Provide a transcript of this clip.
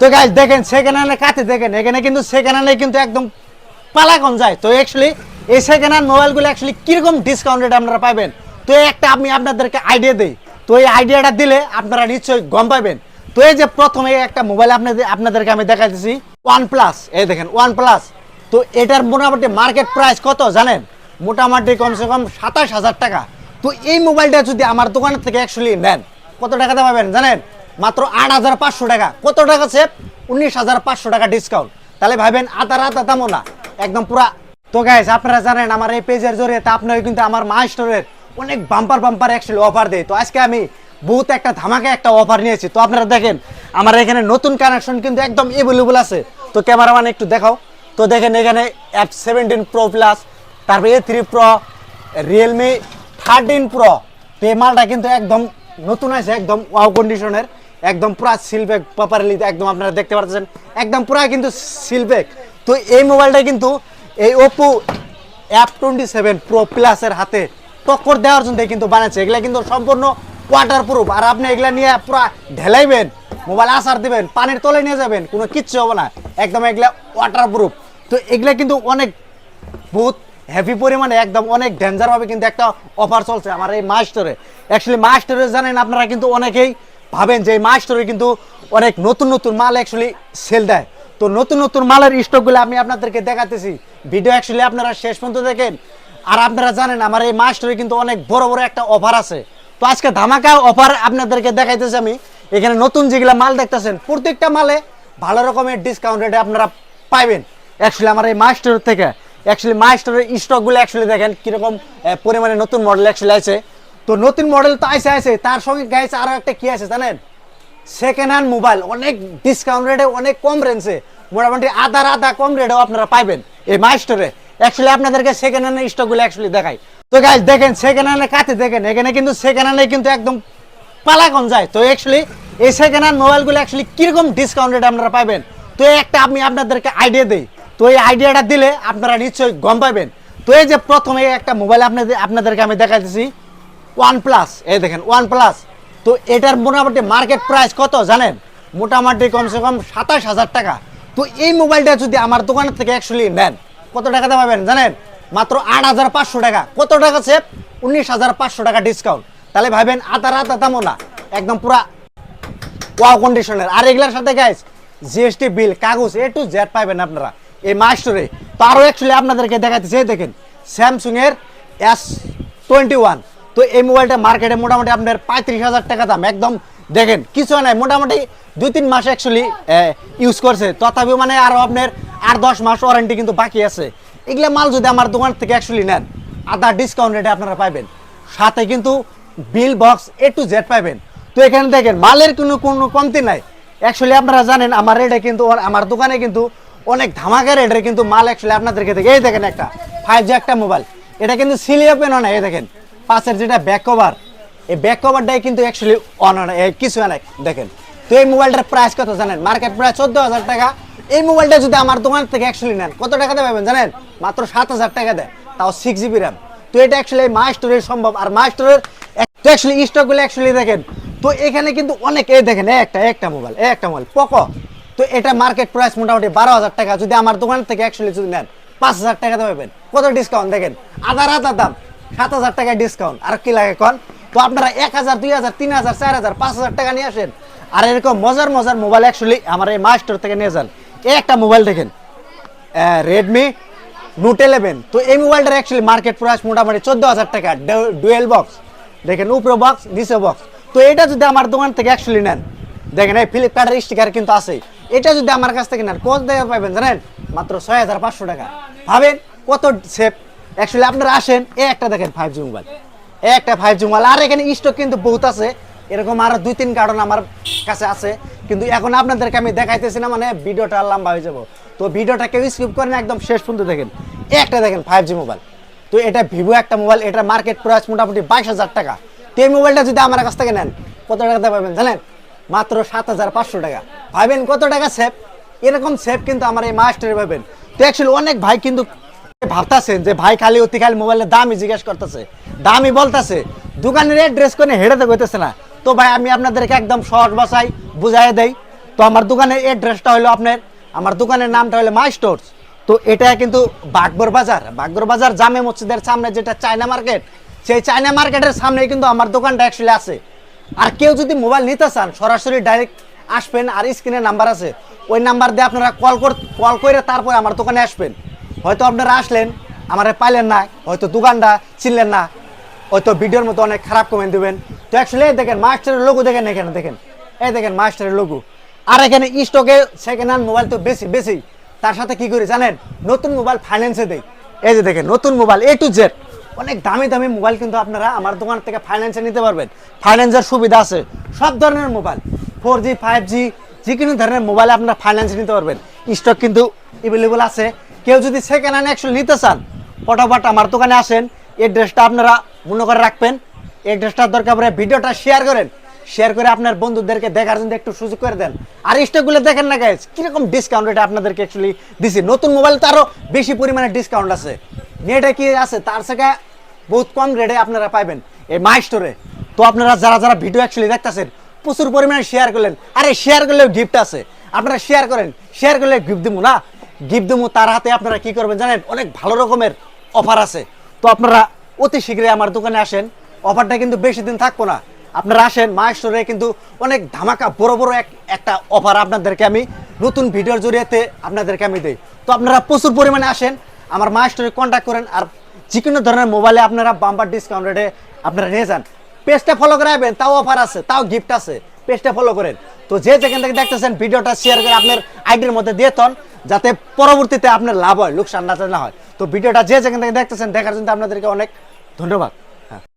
তো গাইজ দেখেন সেকেন্ড হ্যান্ডে কাতে দেখেন, এখানে কিন্তু সেকেন্ড হ্যান্ডে কিন্তু একদম পালাকন যায়। তো অ্যাকচুয়ালি এই সেকেন্ড হ্যান্ড মোবাইলগুলো অ্যাকচুয়ালি কীরকম ডিসকাউন্টেড আপনারা পাবেন তো একটা আমি আপনাদেরকে আইডিয়া দিই। তো এই আইডিয়াটা দিলে আপনারা নিশ্চয়ই গম পাবেন। তো এই যে প্রথমে একটা মোবাইল আপনাদের, আপনাদেরকে আমি দেখাইতেছি ওয়ান প্লাস এই দেখেন ওয়ান প্লাস তো এটার মোটামুটি মার্কেট প্রাইস কত জানেন? মোটামুটি কমসে কম সাতাশ হাজার টাকা। তো এই মোবাইলটা যদি আমার দোকানের থেকে অ্যাকচুয়ালি নেন, কত টাকাতে পাবেন জানেন? মাত্র আট হাজার পাঁচশো টাকা। কত টাকা সেভ উনিশ হাজার পাঁচশো টাকা ডিসকাউন্ট তাহলে ভাবেন আতা রাতা দামও না একদম পুরা। তো গাইস আপনারা জানেন, আমার এই পেজের জরিয়ে আপনারা কিন্তু আমার মা স্টোরের অনেক বাম্পার বাম্পার অ্যাকচুয়ালি অফার দেয়। তো আজকে আমি বহুত একটা ধামাকা একটা অফার নিয়েছি। তো আপনারা দেখেন, আমার এখানে নতুন কানেকশন কিন্তু একদম এভেলেবল আছে। তো ক্যামেরাম্যান একটু দেখাও। তো দেখেন, এখানে অ্যাপ সেভেন্টিন প্রো প্লাস তারপরে A three pro Realme thirteen pro তো এই মালটা কিন্তু একদম নতুন আছে, একদম ওয়াও কন্ডিশনের একদম পুরা সিলবেক প্রপারলি একদম আপনারা দেখতে পাচ্ছেন একদম পুরা কিন্তু সিলবেক তো এই মোবাইলটা কিন্তু এই Oppo F twenty seven pro প্লাসের হাতে টক্কর দেওয়ার জন্য কিন্তু বানাচ্ছে। এগুলা কিন্তু সম্পূর্ণ ওয়াটার প্রুফ আর আপনি এগুলা নিয়ে পুরা ঢেলাইবেন মোবাইল আসার দিবেন, পানির তলে নিয়ে যাবেন, কোনো কিচ্ছু হবে না। একদম এগুলা ওয়াটার প্রুফ তো এগুলা কিন্তু অনেক বহুত হেভি পরিমাণে, একদম অনেক ডেঞ্জার ভাবে কিন্তু একটা অফার চলছে আমার এই মাস্টরে। অ্যাকচুয়ালি মাস্টরে জানেন আপনারা কিন্তু অনেকেই ভাবেন যে এই মাস্টরে কিন্তু অনেক নতুন নতুন মাল অ্যাকচুয়ালি সেল দেয়। তো নতুন নতুন মালের স্টকগুলো আমি আপনাদেরকে দেখাতেছি। ভিডিও অ্যাকচুয়ালি আপনারা শেষ পর্যন্ত দেখেন। আর আপনারা জানেন আমার এই মাস্টরে কিন্তু অনেক বড় বড় একটা অফার আছে। তো আজকে ধামাকা অফার আপনাদেরকে দেখাইতেছি আমি। এখানে নতুন যেগুলা মাল দেখতেছেন, প্রত্যেকটা মালে ভালো রকমের ডিসকাউন্ট রেটে আপনারা পাইবেন। অ্যাকচুয়ালি আমার এই মাস্টার থেকে অ্যাকচুয়ালি মাস্টারের স্টকগুলো অ্যাকচুয়ালি দেখেন কীরকম পরিমাণে নতুন মডেল অ্যাকচুয়ালি আছে। তো নতুন মডেল তো আছে আছে তার সঙ্গে গাইছে আরও একটা কি আছে জানেন? সেকেন্ড হ্যান্ড মোবাইল অনেক ডিসকাউন্ট রেটে অনেক কম রেঞ্জে মোটামুটি আধা আধা কম রেটেও আপনারা পাইবেন এই মাই স্টোরে অ্যাকচুয়ালি আপনাদেরকে সেকেন্ড হ্যান্ডের স্টকগুলো অ্যাকচুয়ালি দেখাই। তো গাইজ দেখেন সেকেন্ড হ্যান্ডে কাতে দেখেন, এখানে কিন্তু সেকেন্ড হ্যান্ডে কিন্তু একদম পালাকন যায়। তো অ্যাকচুয়ালি এই সেকেন্ড হ্যান্ড মোবাইলগুলো অ্যাকচুয়ালি কীরকম ডিসকাউন্ট রেটে আপনারা পাবেন তো একটা আমি আপনাদেরকে আইডিয়া দিই। তো এই আইডিয়াটা দিলে আপনারা নিশ্চয়ই গম পাবেন। তো এই যে প্রথমে একটা মোবাইল আপনাদের আপনাদেরকে আমি দেখাইতেছি। ওয়ান প্লাস এই দেখেন ওয়ান প্লাস তো এটার মোটামুটি মার্কেট প্রাইস কত জানেন? মোটামুটি কমসে কম সাতাশ হাজার টাকা। তো এই মোবাইলটা যদি আমার দোকানের থেকে অ্যাকচুয়ালি নেন, কত টাকাতে পাবেন জানেন? মাত্র আট হাজার পাঁচশো টাকা। কত টাকা সেভ উনিশ হাজার পাঁচশো টাকা ডিসকাউন্ট তাহলে ভাবেন আতা রাতা দামও না। একদম পুরা ওয়াও কন্ডিশনের আর এগুলোর সাথে গাইস জিএসটি বিল কাগজ এ টু জেড পাবেন আপনারা। এই মাস্টরে তো আরও অ্যাকচুয়ালি আপনাদেরকে দেখাতেছে এই দেখেন স্যামসুং এর এস টোয়েন্টি ওয়ান তো এই মোবাইলটা মার্কেটে মোটামুটি আপনার পঁয়ত্রিশ হাজার টাকা দাম, একদম দেখেন, কিছু নাই, মোটামুটি দুই তিন মাস অ্যাকচুয়ালি ইউজ করছে। তথাপিও মানে আরও আপনার আর দশ মাস ওয়ারেন্টি কিন্তু বাকি আছে। এগুলা মাল যদি আমার দোকান থেকে অ্যাকচুয়ালি নেন আধা ডিসকাউন্ট রেটে আপনারা পাবেন সাথে কিন্তু bill box A to Z পাবেন তো এখানে দেখেন, মালের কোনো কোনো কমতি নাই। অ্যাকচুয়ালি আপনারা জানেন, আমার রেটে কিন্তু আমার দোকানে কিন্তু অনেক ধামাকা রেটে কিন্তু মাল অ্যাকচুয়ালি আপনাদেরকে দেখে এই দেখেন একটা ফাইভ জি একটা মোবাইল এটা কিন্তু সিলি ওপেন না, এই দেখেন। পাশের যেটা ব্যাক কভার এই ব্যাক কভারটাই কিন্তু অ্যাকচুয়ালি অন কিছু নাই। দেখেন, তো এই মোবাইলটার প্রাইস কত জানেন? মার্কেট প্রায় চোদ্দ হাজার টাকা। এই মোবাইলটা যদি আমার দোকান থেকে অ্যাকচুয়ালি নেন, কত টাকাতে পাবেন জানেন? মাত্র সাত হাজার টাকা দেয়, তাও সিক্স জিবি র্যাম তো এটা অ্যাকচুয়ালি মা স্টোরের সম্ভব। আর মা স্টোরের অ্যাকচুয়ালি স্টকগুলো অ্যাকচুয়ালি দেখেন, তো এখানে কিন্তু অনেক, এই দেখেন একটা একটা মোবাইল একটা মোবাইল পকো তো এটা মার্কেট প্রাইস মোটামুটি বারো হাজার টাকা। যদি আমার দোকান থেকে অ্যাকচুয়ালি যদি নেন পাঁচ হাজার টাকাতে পাবেন। কত ডিসকাউন্ট দেখেন আধার আধার দাম। সাত হাজার টাকা ডিসকাউন্ট আর কি লাগে কন? তো আপনারা এক হাজার, দুই হাজার, তিন হাজার, চার হাজার, পাঁচ হাজার টাকা নিয়ে আসেন। আর এরকম মজার মজার মোবাইল অ্যাকচুয়ালি আমার এই মাস্টার থেকে নিয়ে যান। এই একটা মোবাইল দেখেন। রেডমি নোট ইলেভেন তো এই মোবাইলটার অ্যাকচুয়ালি মার্কেট প্রাইস মোটামুটি চোদ্দ হাজার টাকা। ডুয়েল বক্স দেখেন উপরে বক্স নিচে বক্স তো এটা যদি আমার দোকান থেকে অ্যাকচুয়ালি নেন, দেখেন এই ফ্লিপকার্টের স্টিকার কিন্তু আছে। এটা যদি আমার কাছ থেকে নেন, কত টাকা পাবেন জানেন? মাত্র ছয় হাজার পাঁচশো টাকা। ভাবেন কত সেফ অ্যাকচুয়ালি আপনারা আসেন, এ একটা দেখেন ফাইভ জি মোবাইল এ একটা ফাইভ জি মোবাইল আর এখানে স্টক কিন্তু বহুত আছে। এরকম আরও দুই তিন কারণ আমার কাছে আছে। কিন্তু এখন আপনাদেরকে আমি দেখাইতেছি না মানে ভিডিওটা লম্বা হয়ে যাব। তো ভিডিওটা কেউ স্কিপ করেন একদম শেষ পর্যন্ত দেখেন। এ একটা দেখেন ফাইভ জি মোবাইল তো এটা ভিভো একটা মোবাইল এটা মার্কেট প্রাইস মোটামুটি বাইশ হাজার টাকা। তো এই মোবাইলটা যদি আমার কাছ থেকে নেন, কত টাকাতে পাবেন জানেন? মাত্র সাত হাজার পাঁচশো টাকা। ভাবেন কত টাকা সেভ এরকম সেভ কিন্তু আমার এই মাস্টারে পাবেন। তো অ্যাকচুয়ালি অনেক ভাই কিন্তু ভাবতাছেন যে ভাই খালি অতি খালি মোবাইলের দামই জিজ্ঞেস করতেছে, দামই বলতেছে, দোকানের অ্যাড্রেস করে হেঁটে তো হইতেছে না। তো ভাই, আমি আপনাদেরকে একদম সহজ ভাষায় বুঝাই দেই। তো আমার দোকানের অ্যাড্রেসটা হলো আপনার, আমার দোকানের নামটা হলো মাই স্টোরস তো এটা কিন্তু বাগবর বাজার বাগবর বাজার জামে মসজিদের সামনে যেটা চায়না মার্কেট, সেই চায়না মার্কেটের সামনে কিন্তু আমার দোকানটা অ্যাকচুয়ালি আছে। আর কেউ যদি মোবাইল নিতে চান, সরাসরি ডাইরেক্ট আসবেন, আর স্ক্রিনে নাম্বার আছে। ওই নাম্বার দিয়ে আপনারা কল কল করে তারপরে আমার দোকানে আসবেন। হয়তো আপনারা আসলেন, আমারে পাইলেন না, হয়তো দোকানটা চিনলেন না, হয়তো ভিডিওর মতো অনেক খারাপ কমেন্ট দেবেন। তো অ্যাকচুয়ালি এই দেখেন, মাস্টারের লোগো দেখেন এখানে, দেখেন। এই দেখেন মাস্টারের লোগো আর এখানে স্টকে সেকেন্ড হ্যান্ড মোবাইল তো বেশি বেশি। তার সাথে কি করি জানেন? নতুন মোবাইল ফাইন্যান্সে দেই। এই যে দেখেন, নতুন মোবাইল এ টু জেড অনেক দামি দামি মোবাইল কিন্তু আপনারা আমার দোকান থেকে ফাইন্যান্সে নিতে পারবেন। ফাইন্যান্সের সুবিধা আছে। সব ধরনের mobile four G five G যে কোনো ধরনের মোবাইল আপনারা ফাইন্যান্সে নিতে পারবেন। স্টক কিন্তু অ্যাভেলেবল আছে। কেউ যদি সেকেন্ড হ্যান্ড অ্যাকচুয়ালি নিতে চান ফটাফট আমার দোকানে আসেন। এড্রেসটা আপনারা মনে করে রাখবেন। এড্রেসটার দরকার পড়ে ভিডিওটা শেয়ার করেন। শেয়ার করে আপনার বন্ধুদেরকে দেখার জন্য একটু সুযোগ করে দেন। আর স্টকগুলো দেখেন না গাইজ কীরকম ডিসকাউন্ট এটা আপনাদেরকে অ্যাকচুয়ালি দিছি। নতুন মোবাইল তো আরও বেশি পরিমাণে ডিসকাউন্ট আছে। নেটে কি আছে? তার থেকে বহুত কম রেটে আপনারা পাবেন এই মাই স্টোরে তো আপনারা যারা যারা ভিডিও অ্যাকচুয়ালি দেখতেছেন, প্রচুর পরিমাণে শেয়ার করলেন। আরে শেয়ার করলেও গিফট আছে। আপনারা শেয়ার করেন। শেয়ার করলে গিফট দিব না? গিফট দিব, তার হাতে আপনারা কি করবেন জানেন? অনেক ভালো রকমের অফার আছে। তো আপনারা অতি শীঘ্রই আমার দোকানে আসেন। অফারটা কিন্তু বেশি দিন থাকব না। আপনারা আসেন মা স্টোরে কিন্তু অনেক ধামাকা বড় বড় এক একটা অফার আপনাদেরকে আমি নতুন ভিডিওর জরিয়াতে আপনাদেরকে আমি দিই। তো আপনারা প্রচুর পরিমাণে আসেন, আমার মা স্টোরে কন্ট্যাক্ট করেন আর যে কোনো ধরনের মোবাইলে আপনারা বাম্পার ডিসকাউন্ট রেটে আপনারা নিয়ে যান। পেজটা ফলো করে রাখবেন তাও অফার আছে, তাও গিফট আছে। পেজটা ফলো করেন। তো যে যেখান থেকে দেখতেছেন ভিডিওটা শেয়ার করে আপনার আইডির মধ্যে দিয়ে যাতে পরবর্তীতে আপনার লাভ হয়, লোকসান না না হয়। তো ভিডিওটা যে যেখান থেকে দেখতেছেন, দেখার জন্য আপনাদেরকে অনেক ধন্যবাদ।